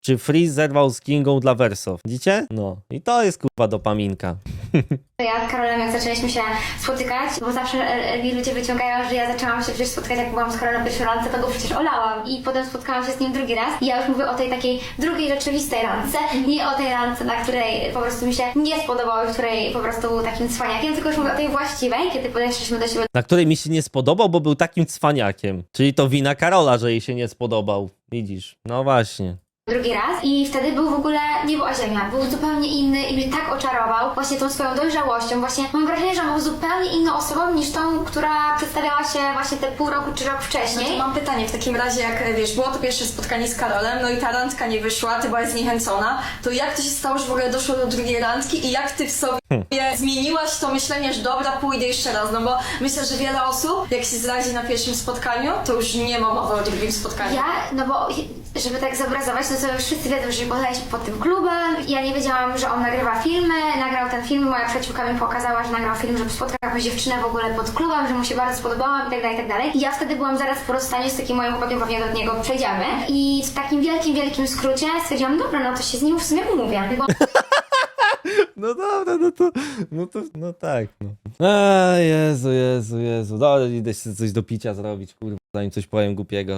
czy Freeze zerwał z Kingą dla Wersow. Widzicie? No. I to jest kurwa dopaminka. Ja z Karolem, jak zaczęliśmy się spotykać, bo zawsze e, e, ludzie wyciągają, że ja zaczęłam się przecież spotykać, jak byłam z Karolem pierwszy randce, to go przecież olałam. I potem spotkałam się z nim drugi raz. I ja już mówię o tej takiej drugiej rzeczywistej randce, nie o tej randce, na której po prostu mi się nie spodobało, w której po prostu był takim cwaniakiem, tylko już mówię o tej właściwej, kiedy podeszliśmy do siebie Na której mi się nie spodobał, bo był takim cwaniakiem. Czyli to wina Karola, że jej się nie spodobał. Widzisz? No właśnie. Drugi raz i wtedy był w ogóle, nie była ziemia, był zupełnie inny i mnie tak oczarował właśnie tą swoją dojrzałością, właśnie mam wrażenie, że on był zupełnie inną osobą niż tą, która przedstawiała się właśnie te pół roku czy rok wcześniej. to mam pytanie, w takim razie jak e, wiesz, było to pierwsze spotkanie z Karolem, no i ta randka nie wyszła, ty byłaś zniechęcona, to jak to się stało, że w ogóle doszło do drugiej randki i jak ty w sobie zmieniłaś to myślenie, że dobra, pójdę jeszcze raz, no bo myślę, że wiele osób, jak się zradzi na pierwszym spotkaniu, to już nie ma mowy o drugim spotkaniu. Ja, no bo żeby tak zobrazować, no to już wszyscy wiedzą, że poznaliśmy pod tym klubem. Ja nie wiedziałam, że on nagrywa filmy, nagrał ten film, moja przyjaciółka mi pokazała, że nagrał film, że spotkał jakąś dziewczynę w ogóle pod klubem, że mu się bardzo spodobałam i tak dalej, i tak dalej. I ja wtedy byłam zaraz po rozstaniu z takim moim chłopakiem, pewnie do niego przejdziemy. I w takim wielkim, wielkim skrócie stwierdziłam, dobra, no to się z nim w sumie umówię. Bo No dobra, no to, no to, no tak, no. A, Jezu, Jezu, Jezu. Dobra, idę się coś do picia zrobić, kurwa, zanim coś powiem głupiego.